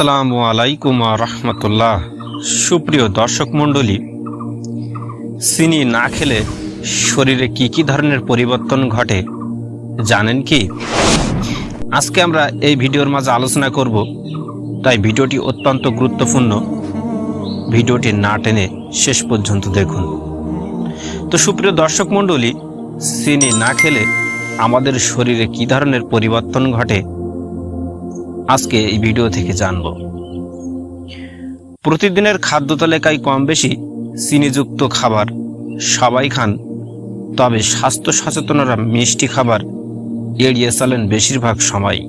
আসসালামু আলাইকুম রহমতুল্লাহ। সুপ্রিয় দর্শক মণ্ডলী, চিনি না খেলে শরীরে কি কি ধরনের পরিবর্তন ঘটে জানেন কি? আজকে আমরা এই ভিডিওর মাঝে আলোচনা করব, তাই ভিডিওটি অত্যন্ত গুরুত্বপূর্ণ। ভিডিওটি না টেনে শেষ পর্যন্ত দেখুন। তো সুপ্রিয় দর্শক মণ্ডলী, চিনি না খেলে আমাদের শরীরে কি ধরনের পরিবর্তন ঘটে আজকে এই ভিডিও থেকে জানব। প্রতিদিনের খাদ্য তালিকায় কম বেশি চিনিযুক্ত খাবার সবাই খান, তবে স্বাস্থ্য সচেতনরা মিষ্টি খাবার এড়িয়ে চলেন বেশিরভাগ সময়।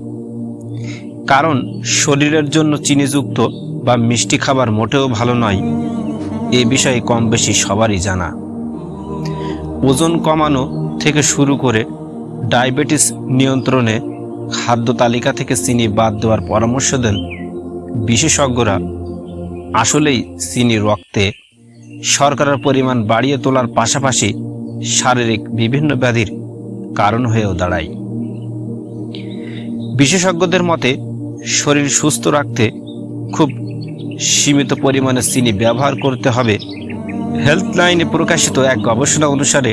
কারণ শরীরের জন্য চিনিযুক্ত বা মিষ্টি খাবার মোটেও ভালো নয়, এ বিষয়ে কম বেশি সবারই জানা। ওজন কমানো থেকে শুরু করে ডায়াবেটিস নিয়ন্ত্রণে খাদ্য তালিকা থেকে চিনি বাদ দেওয়ার পরামর্শ দেন বিশেষজ্ঞরা। আসলেই চিনি রক্তে শর্করার পরিমাণ বাড়িয়ে তোলার পাশাপাশি শারীরিক বিভিন্ন ব্যাধির কারণ হয়েও দাঁড়ায়। বিশেষজ্ঞদের মতে, শরীর সুস্থ রাখতে খুব সীমিত পরিমাণে চিনি ব্যবহার করতে হবে। হেলথ লাইনে প্রকাশিত এক গবেষণা অনুসারে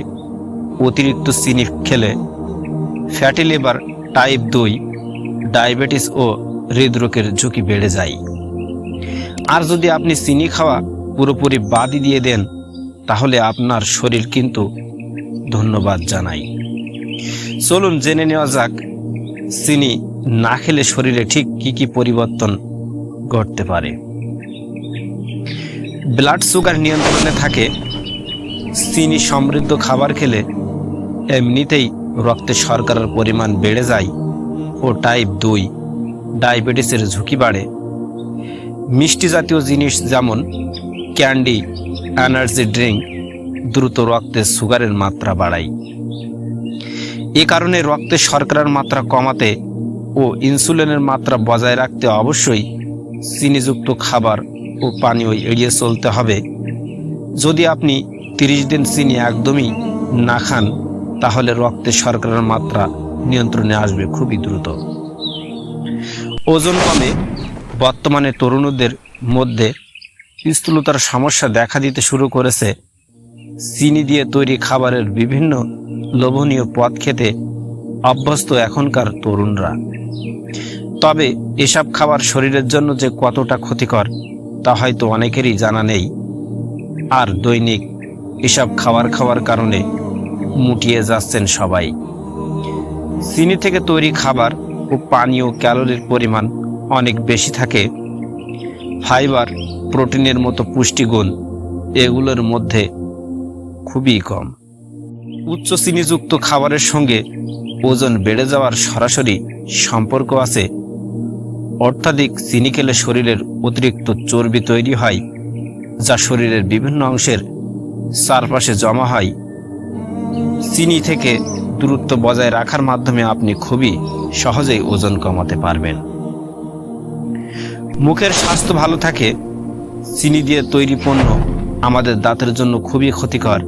অতিরিক্ত চিনি খেলে ফ্যাটি লিভার টাইপ দুই ডায়াবেটিস ও হৃদরোগের ঝুঁকি বেড়ে যায়। আর যদি আপনি চিনি খাওয়া পুরোপুরি বাদই দিয়ে দেন, তাহলে আপনার শরীর কিন্তু ধন্যবাদ জানাই চলুন জেনে নেওয়া যাক, চিনি না খেলে শরীরে ঠিক কি কি পরিবর্তন ঘটতে পারে। ব্লাড সুগার নিয়ন্ত্রণে থাকে, চিনি সমৃদ্ধ খাবার খেলে এমনিতেই রক্তে শর্করার পরিমাণ বেড়ে যায় ও টাইপ দুই ডায়াবেটিসের ঝুঁকি বাড়ে। মিষ্টি জাতীয় জিনিস যেমন ক্যান্ডি এনার্জি ড্রিঙ্ক দ্রুত রক্তে সুগারের মাত্রা বাড়ায়। এ কারণে রক্তে শর্করার মাত্রা কমাতে ও ইনসুলিনের মাত্রা বজায় রাখতে অবশ্যই চিনিযুক্ত খাবার ও পানীয় এড়িয়ে চলতে হবে। যদি আপনি তিরিশ দিন চিনি একদমই না খান তাহলে রক্তে শর্করার মাত্রা নিয়ন্ত্রণে আসবে খুবই দ্রুত। ওজন কমে বর্তমানে তরুণদের মধ্যে স্থূলতার সমস্যা দেখা দিতে শুরু করেছে। চিনি দিয়ে তৈরি খাবারের বিভিন্ন লোভনীয় পদ খেতে অভ্যস্ত এখনকার তরুণরা। তবে এসব খাবার শরীরের জন্য যে কতটা ক্ষতিকর, তা হয়তো অনেকেরই জানা নেই। আর দৈনিক এসব খাবার খাওয়ার কারণে মুটিয়ে যাচ্ছেন সবাই। চিনি থেকে তৈরি খাবার ও পানীয় ক্যালোরির পরিমাণ অনেক বেশি থাকে। ফাইবার, প্রোটিনের মতো পুষ্টিগুণ এগুলোর মধ্যে খুবই কম। উচ্চ চিনিযুক্ত খাবারের সঙ্গে ওজন বেড়ে যাওয়ার সরাসরি সম্পর্ক আছে। অত্যাধিক চিনি খেলে শরীরের অতিরিক্ত চর্বি তৈরি হয়, যা শরীরের বিভিন্ন অংশের চারপাশে জমা হয়। চিনি থেকে দূরত্ব বজায় রাখার মাধ্যমে আপনি খুবই সহজেই ওজন কমাতে পারবেন। মুখের স্বাস্থ্য ভালো থাকে, চিনি দিয়ে তৈরি পণ্য আমাদের দাঁতের জন্য খুবই ক্ষতিকর।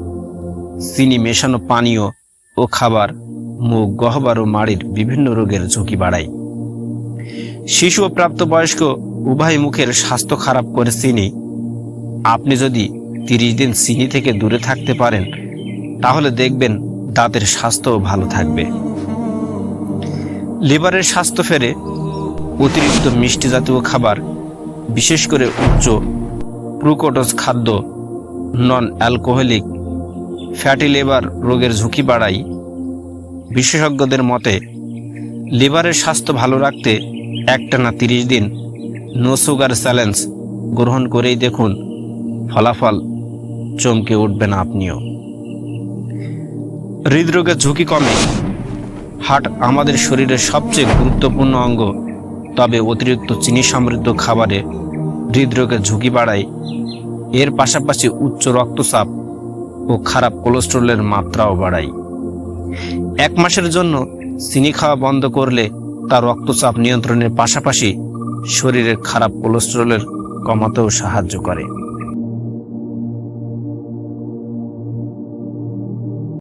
চিনি মেশানো পানীয় ও খাবার, মুখ, গহ্বর ও মাড়ির বিভিন্ন রোগের ঝুঁকি বাড়ায়। শিশু ও প্রাপ্তবয়স্ক উভয় মুখের স্বাস্থ্য খারাপ করে চিনি। আপনি যদি তিরিশ দিন চিনি থেকে দূরে থাকতে পারেন তাহলে দেখবেন দাঁতের স্বাস্থ্যও ভালো থাকবে। লিভারের স্বাস্থ্য ফেরে অতিরিক্ত মিষ্টি জাতীয় খাবার, বিশেষ করে উচ্চ প্রুকোটস খাদ্য নন অ্যালকোহলিক ফ্যাটি লিভার রোগের ঝুঁকি বাড়ায় বিশেষজ্ঞদের মতে, লিভারের স্বাস্থ্য ভালো রাখতে একটানা তিরিশ দিন নো সুগার চ্যালেঞ্জ গ্রহণ করেই দেখুন ফলাফল চমকে উঠবেন আপনিও। হৃদরোগের ঝুঁকি কমে। হার্ট আমাদের শরীরের সবচেয়ে গুরুত্বপূর্ণ অঙ্গ। তবে অতিরিক্ত চিনি সমৃদ্ধ খাবারে হৃদরোগের ঝুঁকি বাড়ায়। এর পাশাপাশি উচ্চ রক্তচাপ ও খারাপ কোলেস্ট্রলের মাত্রাও বাড়ায়। এক মাসের জন্য চিনি খাওয়া বন্ধ করলে তা রক্তচাপ নিয়ন্ত্রণের পাশাপাশি শরীরের খারাপ কোলেস্ট্রলের কমাতেও সাহায্য করে।